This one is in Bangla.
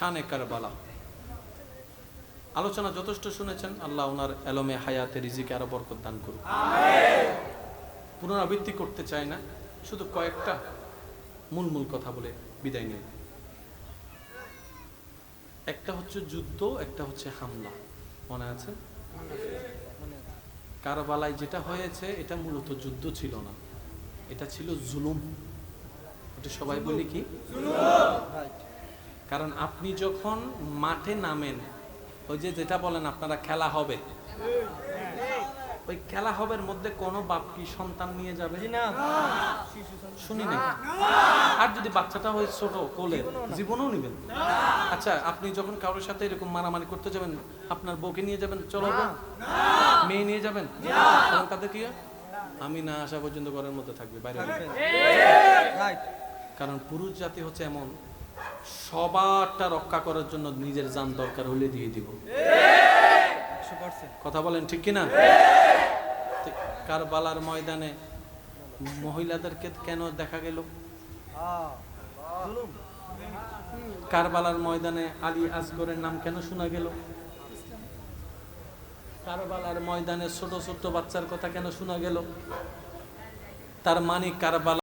শানে কারবালা। আলোচনা যথেষ্ট শুনেছেন আল্লাহ ওনার এলমে হায়াতে রিজিকে আরও বরকত দান করুন পুনরাবৃত্তি করতে চাই না শুধু কয়েকটা মূল মূল কথা বলে বিদায় নেই। একটা হচ্ছে যুদ্ধ একটা হচ্ছে হামলা। মনে আছে? কারবালায় যেটা হয়েছে এটা মূলত যুদ্ধ ছিল না। এটা ছিল জুলুম। এটা সবাই বলি কি? কারণ আপনি যখন মাঠে নামেন ওই যে যেটা বলেন আপনারা খেলা হবে। ওই খেলা হবের মধ্যে কোনো বাপ কি সন্তান নিয়ে যাবে? শুনি না আর যদি বাচ্চাটা হয় ছোট কোলে জীবনও নিবেন। আচ্ছা আপনি যখন কারোর সাথে এরকম মারামারি করতে যাবেন আপনার বউকে নিয়ে যাবেন চলো। মেয়ে নিয়ে যাবেন? তাদের কি আমি না আসা পর্যন্ত ঘরের মধ্যে থাকবে বাইরে। কারণ পুরুষ জাতি হচ্ছে এমন সবারটা রক্ষা করার জন্য নিজের যান দরকার হলে দিয়ে দিব। কথা বলেন ঠিক কিনা? কারবালার ময়দানে মহিলাদেরকে কেন দেখা গেল? কারবালার ময়দানে আলী আসগরের নাম কেন শোনা গেল? কারবালার ময়দানে ছোট ছোট বাচ্চার কথা কেন শোনা গেল? তার মানে কারবালা